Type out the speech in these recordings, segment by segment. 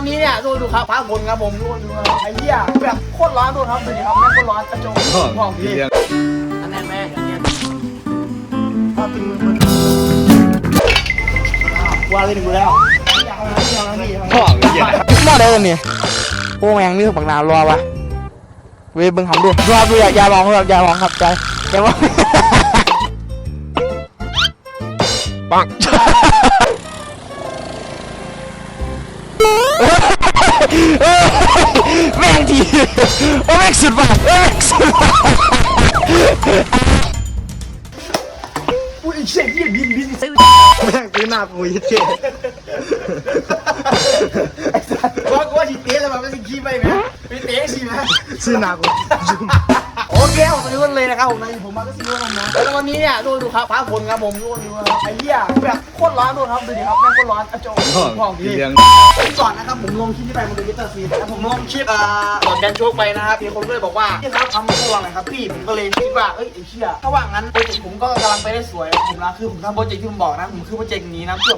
อนนี้เนี่ยดูดูครับฟ้าฝนครับผมดูดูครับไอ้เหี้ยแบบโคตรร้อนดูครับดูดิครับแม่งโคตรร้อนกระจกห้องพี่อันนั้นแม่อย่างเงี้ยเอาตีมือมือว่าเลยถึงกูแล้วอยากเอาแล้วอยากเอาแล้วนี่พ่อเหี้ยหม้อได้เลยเนี่ยโอ้แมงนี่คือปากนาวรอวะเว้ยเบิ่งทำดูรอดูอย่าอย่าลองครับอย่าลองครับใจอย่าลองปัง แม่งทีโอ้แม่งสุดว่ะแม่งสุดว่ะอุ้ยเชี่ยเหี้ยบินบินแม่งซื้อหน้ากูยิ่งเท่ไอ้สัสว่ากูว่าสิเตะแล้วมันไม่สิขี้ไปไหมไปเตะสิไหมซื้อหน้ากู โอเคผมซื้อเลยนะครับผมนะผมมาก็ซื้อแล้วนะแล้ววันนี้เนี่ยดูดูครับฟ้าฝนครับผมดูดูครับไอ้เหี้ยแบบโคตรร้อนดูครับดูดิครับแม่งโคตรร้อนกระจกห้องพี่เลี้ยงก่อนนะครับผมลงคลิปที่ไปมันเป็นวิตาซีแล้วผมลงคลิปอ่าตอนแดนโชคไปนะครับมีคนก็เลยบอกว่าพี่ครับทำตัวหน่อยครับพี่ผมก็เลยคิดว่าเอ้ยไอ้เชี่ยถ้าว่างั้นโปรเจกต์ผมก็กำลังไปได้สวยผมนะคือผมทำโปรเจกต์ที่ผมบอกนะผมคือโปรเจกต์นี้นะเพื่อ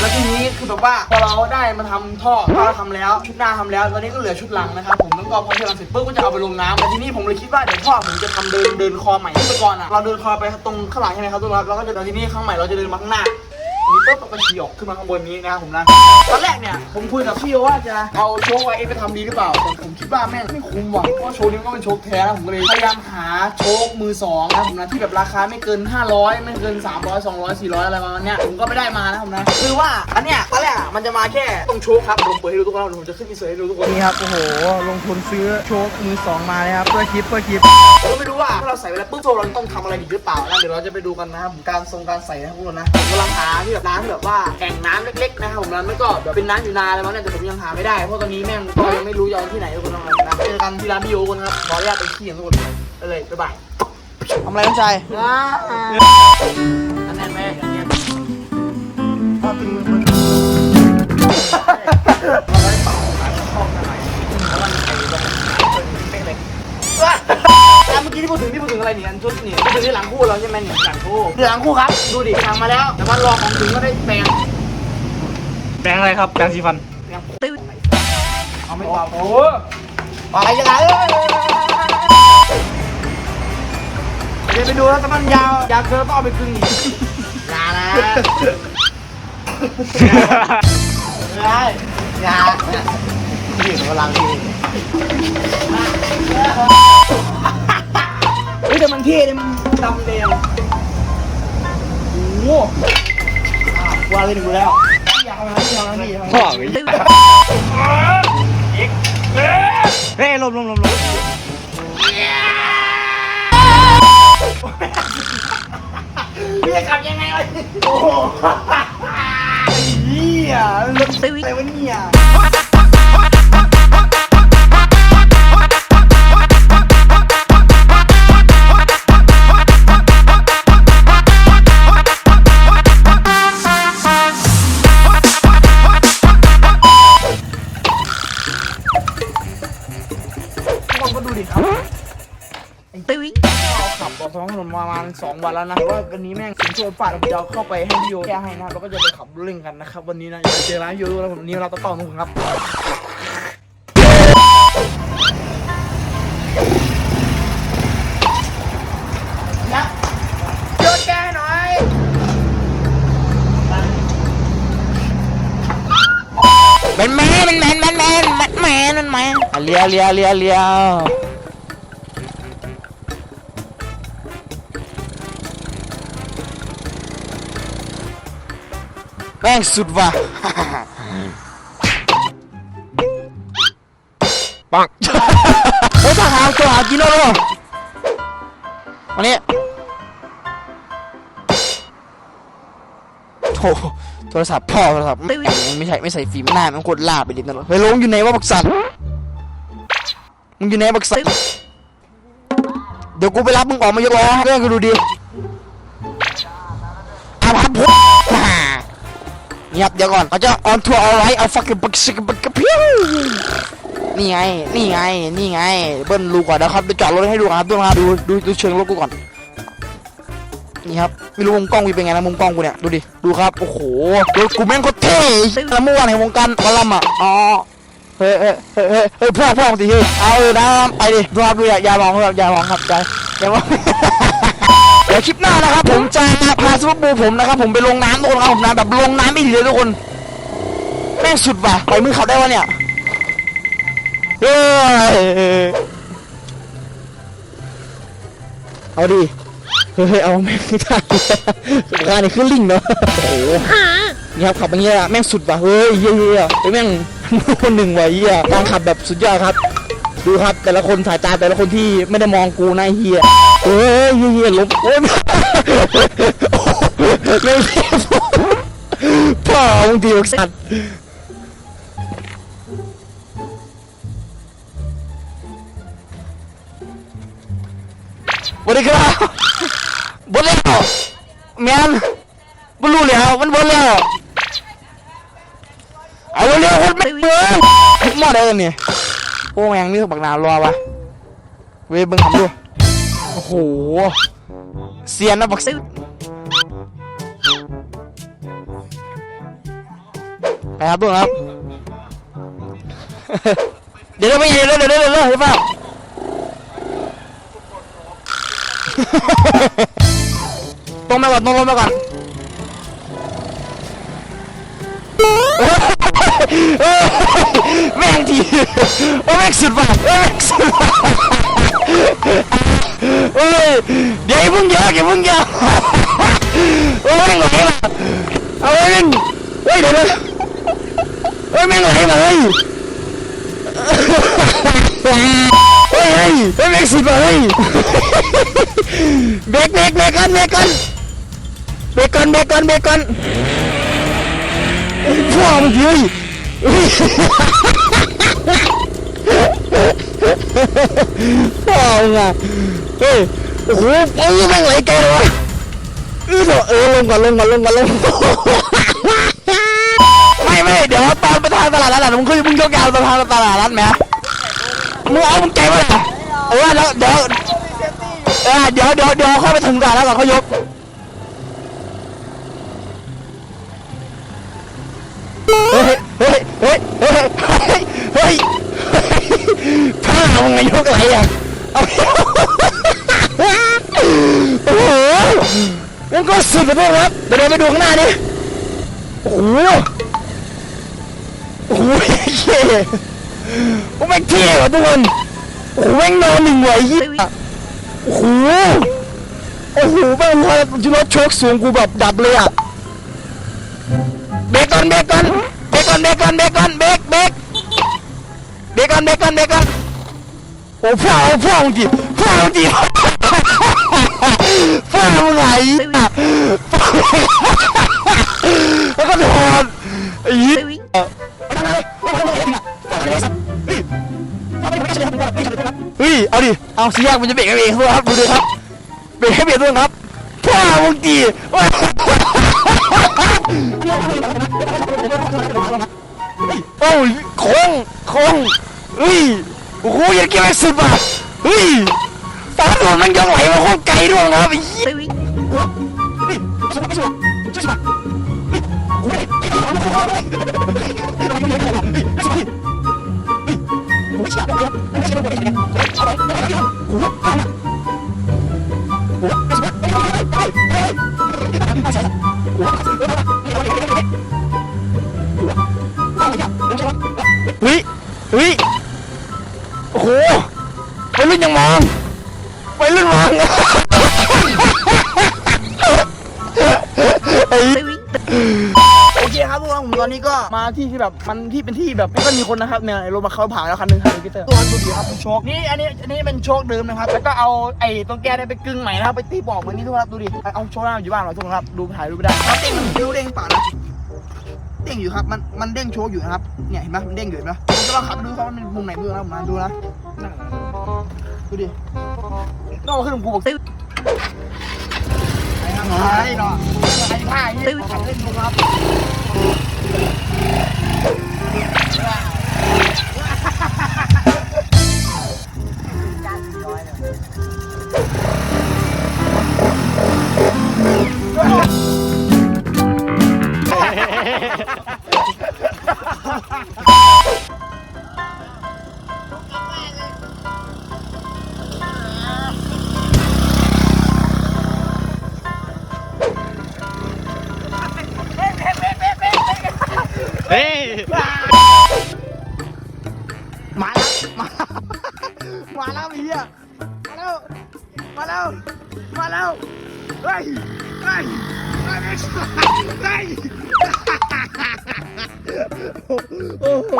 แล้วทีนี้คือแบบว่าพอเราได้มาทำท่อเราทำแล้วชุดหน้าทำแล้วตอนนี้ก็เหลือชุดหลังนะครับผมแล้วก็พอที่เราเสร็จปุ๊บก็จะเอาไปลงน้ำแต่ทีนี้ผมเลยคิดว่าเดี๋ยวท่อผมจะทำเดินเดินคอใหม่ที่เมื่อก่อนอะเราเดินคอไปตรงข้างหลังใช่ไหมครับทุกคนครับแล้วก็จะเดี๋ยวทีนี้ข้างใหม่เราจะเดินมาข้างหน้า นี้ปุ๊บเราก็ขี่ออกขึ้นมาข้างบนนี้นะครับผมนะตอนแรกเนี่ยผมคุยกับพี่โอว่าจะเอาโชว์ไว้เอฟไปทำดีหรือเปล่าแต่ผมคิดว่าแม่งไม่คุ้มว่ะเพราะโชว์นี้มันก็เป็นโชว์แท้นะผมก็เลยพยายามหาโชว์มือสองนะผมนะที่แบบราคาไม่เกิน 500 ไม่เกิน 300 200 400 อะไรประมาณเนี้ยผมก็ไม่ได้มานะผมนะคือว่าอันเนี้ยตอนแรกอะมันจะมาแค่ตรงโชว์ครับผมเปิดให้ดูทุกคนแล้วผมจะขึ้นอินเสิร์ตให้ดูทุกคนนี่ครับโอ้โหลงทุนซื้อโชคมือสองมาเลยครับเพื่อคลิปเพื่อคลิปผมก็ไม่รู้ว่าถ้าเราใส่ไปแล้วปุ๊บโชว์เราต้องทำอะไรอีกหรือเปล่านะเดี๋ยวเราจะไปดูกันนะครับผมการทรงการใส่นะครับทุกคนนะผมกำลังหาที่แบบร้านที่แบบว่าแอ่งน้ำเล็กๆนะครับผมร้านไม่ก็แบบเป็นน้ำอยู่นาอะไรมาเนี่ยแต่ผมยังหาไม่ได้เพราะตอนนี้แม่งก็ยังไม่รู้จะเอาที่ไหนทุกคนนะเจอกันที่ร้านพี่โอคนครับขออนุญาตไปขี้กันทุกคนไปเลยบ๊ายบายทำอะไรน้องชายอันนั้นแม่อย่างเงี้ยเมื่อกี้ที่พูดถึงที่พูดถึงอะไรเนี่ยอันชุดเนี่ยพูดถึงที่หลังคู่เราใช่ไหมเนี่ยหลังคู่หลังคู่ครับ ดูดิทางมาแล้ว แต่ว่ารอของถึงก็ได้แปลงแปลงอะไรครับ แปลงสีฟัน แปลงตื้อเอาไม่ตอบโอ้อะไรยังไงเดี๋ยวไปดูแล้วถ้ามันยาวยาวเกินต้องเอาไปครึ่งอีกลาละได้ยาพี่กำลังพี่เฮ้ยแต่มันเท่เลยมันดำแดงโอ้โหอะว่าเลยหนึ่งกูแล้วอยากเอาแล้วอยากเอาแล้วนี่อยากเอาพ่อแล้วเหี้ยเฮ้ยลมลมลมลมพี่จะขับยังไงวะโอ้โหไอ้เหี้ยรถอะไรวะเนี่ยทุก สองวันแล้วนะว่าวันนี้แม่งผมโชว์ฝาดเดี๋ยวเข้าไปให้พี่โยแก้ให้นะเราก็จะไปขับเล่งกันนะครับวันนี้นะเจอร้านโยโแล้วผมนี่เราต้องต้อนทุกคนครับแมันแม่มันแมนมันแมนมันแมนมันแมนเลียวเลียวเลียวเลียว ม่งสุดว่ะปังเฮ้ยถ้าหาตัวหากินแล้วเหรอวันนี้โถโทรศัพท์พ่อโทรศัพท์ไม่ไม่ใช่ไม่ใส่ฟิล์มหน้ามันโคตรลาบไปดินั่นหรอเฮ้ยลงอยู่ไหนวะบักสัตว์มึงอยู่ไหนบักสัตว์เดี๋ยวกูไปรับมึงออกมายกล้อให้เรื่องกูดูดิ เงียบเดี๋ยวก่อนเขาจะออนทัวร์เอาไว้เอาฟักกับบักซิกบักกระเพียวนี่ไง นี่ไง นี่ไง เบิ้ลรูก่อนนะครับเดี๋ยวจอดรถให้ดูครับดูนะครับดูดูดูเชิงรถกูก่อน นี่ครับ ไม่รู้มุมกล้องกูเป็นไงนะมุมกล้องกูเนี่ย ดูดิ ดูครับ โอ้โห รถกูแม่งโคเท่แล้วเมื่อวานในวงการหมอลำอะ อ๋อ เฮ้ยเฮ้ยเฮ้ยเฮ้ยเฮ้ยพ่อพ่อสิเฮ้ยเอาเลยนะไปดิดูครับดูอย่าอย่ามองครับอย่ามองครับอย่าอย่ามอง เดี๋ยวคลิปหน้านะครับผมจะพาซูเปอร์บูผมนะครับผมไปลงน้ำทุกคนครับผมนะแบบลงน้ำไม่ดีเลยทุกคนแม่งสุดว่ะปล่อยมือขับได้วะเนี่ยเฮ้ยเอาดิเฮ้ยเอาแม่งไม่ได้สุดท้ายนี่ขึ้นลิงเนาะโอ้โหนี่ครับขับอย่างเงี้ยแม่งสุดว่ะเฮ้ยเยี่ยเฮ้ยแม่งคนหนึ่งว่ะเยี่ยการขับแบบสุดยอดครับ ดูครับแต่ละคนสายตาแต่ละคนที่ไม่ได้มองกูนะไอ้เฮีย เอ้ยเฮียเฮียลบโอ้ยไม่พี้ยนพ่อบางทีอกสัตว์สวัสดีครับบนแล้วแมนบนรู้แล้วมันบนแล้วเอาเร็วคนไม่เบื่อหมดเลยเนี่ยโอ้แมงนี่บักนาวรอวะเว้ยเบิ่งทำดู โอ้โหเซียนนะบักซิไปครับทุกคนครับ เดี๋ยวเราไปเดี๋ยวเดี๋ยวเดี๋ยวเดี๋ยวเดี๋ยวเดี๋ยวเปล่าตรงไปก่อนตรงลงไปก่อนเฮ้ยแม่งทีโอ้แม่งสุดว่ะเอ้ยแม่งสุดว่ะ เฮ้ยเดี๋ยวอย่าเพิ่งเยอะอย่าเพิ่งเยอะโอ้แม่งไหลว่ะเอาแม่ง เฮ้ยเดี๋ยวเดี๋ยวเฮ้ยแม่งไหลว่ะเฮ้ยเฮ้ยเฮ้ยเฮ้ยแม่งเฮ้ยเบรกันเบรกกันเบรกกันเบรกกันเบรกกันพ่อมึงเฮ้ยเฮ้ยพ่องเฮ้ยโอ้โหเอ้ยแม่งไหลไกเลยวะเออเออลงก่อนลงก่อนลงก่อนลงไม่ไม่เดี๋ยวตอนไปทางตลาดนัดอะมึงเคยมึงยกยาวไปทางตลาดนัดไหมมึงเอามึงใจมาเลยเออแล้วเดี๋ยวเออเดี๋ยวเดี๋ยวเดี๋ยวเข้าไปถึงตลาดแล้วก่อนเขายกเฮ้ยเฮ้ยเฮ้ยเฮ้ย ผ้าไงยกอะไรอะเอาโอ้โหมันก็สุดไปด้วยครับเดี๋ยวเราไปดูข้างหน้าดิโอ้โหโอ้โหเท่โอ้แม่งเท่ว่ะทุกคนโอ้โหแม่งนอนหนึ่งไหวยี่โอ้โหโอ้โหแม่งพอจุลโชคสูงกูแบบดับเลยอะเบรกก่อนเบรกก่อนเบรกก่อนเบรกก่อนเบรกก่อนเบรกเบรกเบรกก่อนเบรกก่อนเบรกก่อน โอ้พ่อเอาพ่อมึงดิพ่อมึงดิพ่อมึงไหนอะแล้วก็โดนไอ้ยี่เฮ้ย เอาดิ เอาสิยากมันจะเบรกเบรกครับดูดิครับ เบรกให้เบรกด้วยครับพ่อมึงดิโอ้ยโค้งโค้ง ยังเกี่ยสุดว่ะเฮ้ยตาโดนมันยังไหลมาโคตรไกลด้วยนะครับ โอเคครับทุกคนผมตอนนี้ก็มาที่ที่แบบมันที่เป็นที่แบบไม่ค่อยมีคนนะครับเนี่ยรถมาเข้าผ่านแล้วคันหนึงครับพีเตอร์ตัวดูดีครับเป็นโชคนี่อันนี้อันนี้เป็นโชคเดิมนะครับแล้วก็เอาไอ้ตรงแก้เนี่ยไปกึ่งใหม่นะครับไปตีบอกเหมือนนี้ทุกคนครับดูดิเอาโชคหน้าอยู่บ้านเหรอทุกคนครับดูถ่ายรูปไม่ได้ครับเด้งมันคิ้วเด้งเปล่านะเด้งอยู่ครับมันมันเด้งโชคอยู่นะครับเนี่ยเห็นไหมมันเด้งอยู่เห็นไหมผมจะลองขับดูครับว่ามันมุมไหนมือนะผมนะดูนะดูดินอกขึ้นผมกูบอกซื้อ ไอ้ห่าไอ้เนาะไอ้ข้าไอ้เนี่ยขอขับเล่นครับ เฮ้ย มาแล้ว มาแล้วมาแล้วเหี้ยมาแล้ว มาแล้ว มาแล้วเฮ้ยเฮ้ยเฮ้ยเฮ้ยโอ้โห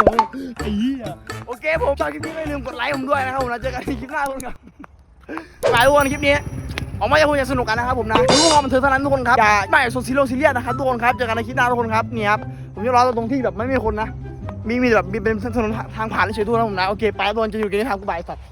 ไอ้เหี้ยโอเคผมชอบคลิปนี้ไม่ลืมกดไลค์ผมด้วยนะครับผมแล้วเจอกันในคลิปหน้าทุกคนครับหลายทุกคนคลิปนี้ออกมาจะคุยกันสนุกกันนะครับผมนะทุกคนบันเทิงเท่านั้นทุกคนครับอย่าไม่โซซีโร่ซีเรียสนะครับทุกคนครับเจอกันในคลิปหน้าทุกคนครับนี่ครับ ผมจะรอตรงที่แบบไม่มีคนนะ มีมีแบบมีเป็นถนนทางผ่านเฉยๆทั่วนะผมนะ โอเคไปตอนจะอยู่กันที่ทางกูบายสัตว์